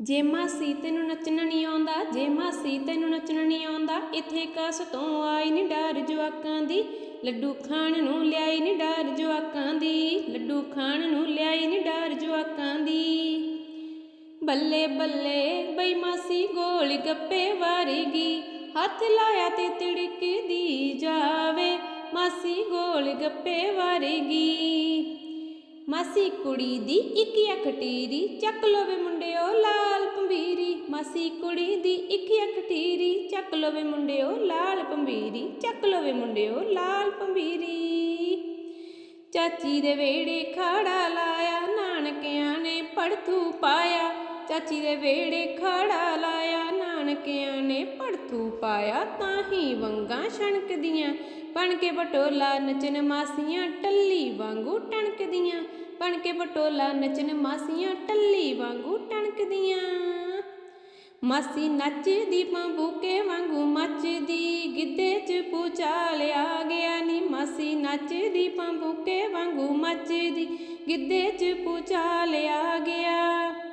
ਜੇ ਮਾਸੀ ਤੈਨੂੰ ਨੱਚਣਾ ਨਹੀਂ ਆਉਂਦਾ, ਜੇ ਮਾਸੀ ਤੈਨੂੰ ਨੱਚਣਾ ਨਹੀਂ ਆਉਂਦਾ, ਇੱਥੇ ਕਸ ਤੋਂ ਆਈ ਨੀ ਡਰ ਜਵਾਕਾਂ ਦੀ, ਲੱਡੂ ਖਾਣ ਨੂੰ ਲਿਆਈ ਨੀ ਡਰ ਜਵਾਕਾਂ ਦੀ, ਲੱਡੂ ਖਾਣ ਨੂੰ ਲਿਆਈ ਨੀ ਡਰ ਜਵਾਕਾਂ ਦੀ। ਬੱਲੇ ਬੱਲੇ ਬਈ ਮਾਸੀ ਗੋਲ ਗੱਪੇ ਵਾਰੇਗੀ, ਹੱਥ ਲਾਇਆ ਤੇ ਤਿੜਕਦੀ ਜਾਵੇ, ਮਾਸੀ ਗੋਲ ਗੱਪੇ ਵਾਰੇਗੀ। ਮਾਸੀ ਕੁੜੀ ਦੀ ਇੱਕ ਅੱਖ ਟੀਰੀ, ਚੱਕ ਲਵੇ ਮੁੰਡਿਓ ਲਾਲ ਪੰਬੀਰੀ। ਮਾਸੀ ਕੁੜੀ ਦੀ ਇੱਕ ਅੱਖ ਟੀਰੀ, ਚੱਕ ਲਵੇ ਮੁੰਡਿਓ ਲਾਲ ਪੰਬੀਰੀ, ਚੱਕ ਲਵੇ ਮੁੰਡਿਓ ਲਾਲ ਪੰਬੀਰੀ। ਚਾਚੀ ਦੇ ਵੇੜੇ ਖਾੜਾ ਲਾਇਆ, ਨਾਨਕਿਆਂ ਨੇ ਪੜਥੂ ਪਾਇਆ। ਚਾਚੀ ਦੇ ਵੇੜੇ ਖਾੜਾ ਲਾਇਆ, ਨਾਨਕਿਆਂ ਨੇ ਪੜਥੂ ਪਾਇਆ। ਤਾਂ ਹੀ ਵੰਗਾਂ ਛਣਕਦੀਆਂ ਬਣ ਕੇ ਬਟੋਲਾ ਨਚਨ ਮਾਸੀਆਂ ਟੱਲੀ ਵਾਂਗੂ ਟਣਕਦੀਆਂ। ਬਣ ਕੇ ਬਟੋਲਾ ਨਚਨ ਮਾਸੀਆਂ ਟੱਲੀ ਵਾਂਗੂ ਟਣਕਦੀਆਂ। ਮਾਸੀ ਨੱਚਦੀ ਪੰਬੂਕੇ ਵਾਂਗੂ ਮੱਚਦੀ, ਗਿੱਧੇ 'ਚ ਪੂਚਾਲ ਆ ਗਿਆ ਨੀ। ਮਾਸੀ ਨੱਚਦੀ ਪੰਬੂਕੇ ਵਾਂਗੂ ਮੱਚਦੀ, ਗਿੱਧੇ 'ਚ ਪੂਚਾਲ ਆ ਗਿਆ।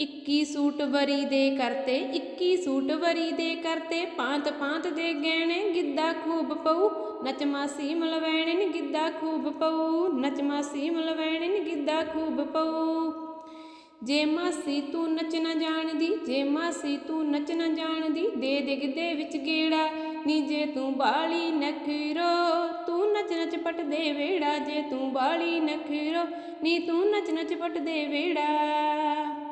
21 ਸੂਟ ਵਰੀ ਦੇ ਕਰਤੇ 21 ਸੂਟ ਵਰੀ ਦੇ ਕਰਤੇ ਪਾਂਤ ਪਾਂਤ ਦੇ ਗਹਿਣੇ, ਗਿੱਧਾ ਖੂਬ ਪਊ ਨਚ ਮਾਸੀ ਮਲਵੈਣ ਗਿੱਧਾ ਖੂਬ ਪਊ ਨਚ ਮਾਸੀ ਗਿੱਧਾ ਖੂਬ ਪਊ। ਜੇ ਮਾਸੀ ਤੂੰ ਨੱਚਣਾ ਜਾਣਦੀ, ਜੇ ਮਾਸੀ ਤੂੰ ਨੱਚਣਾ ਜਾਣਦੀ, ਦੇ ਦੇ ਗਿੱਧੇ ਵਿੱਚ ਗੇੜਾ, ਨੀ ਜੇ ਤੂੰ ਬਾਲੀ ਨਖਰੋ, ਤੂੰ ਨੱਚ ਨੱਚ ਪਟ ਦੇ ਵੇੜਾ, ਜੇ ਤੂੰ ਬਾਲੀ ਨਖਰੋ, ਨੀ ਤੂੰ ਨੱਚ ਨੱਚ ਪਟ ਦੇ ਵੇੜਾ।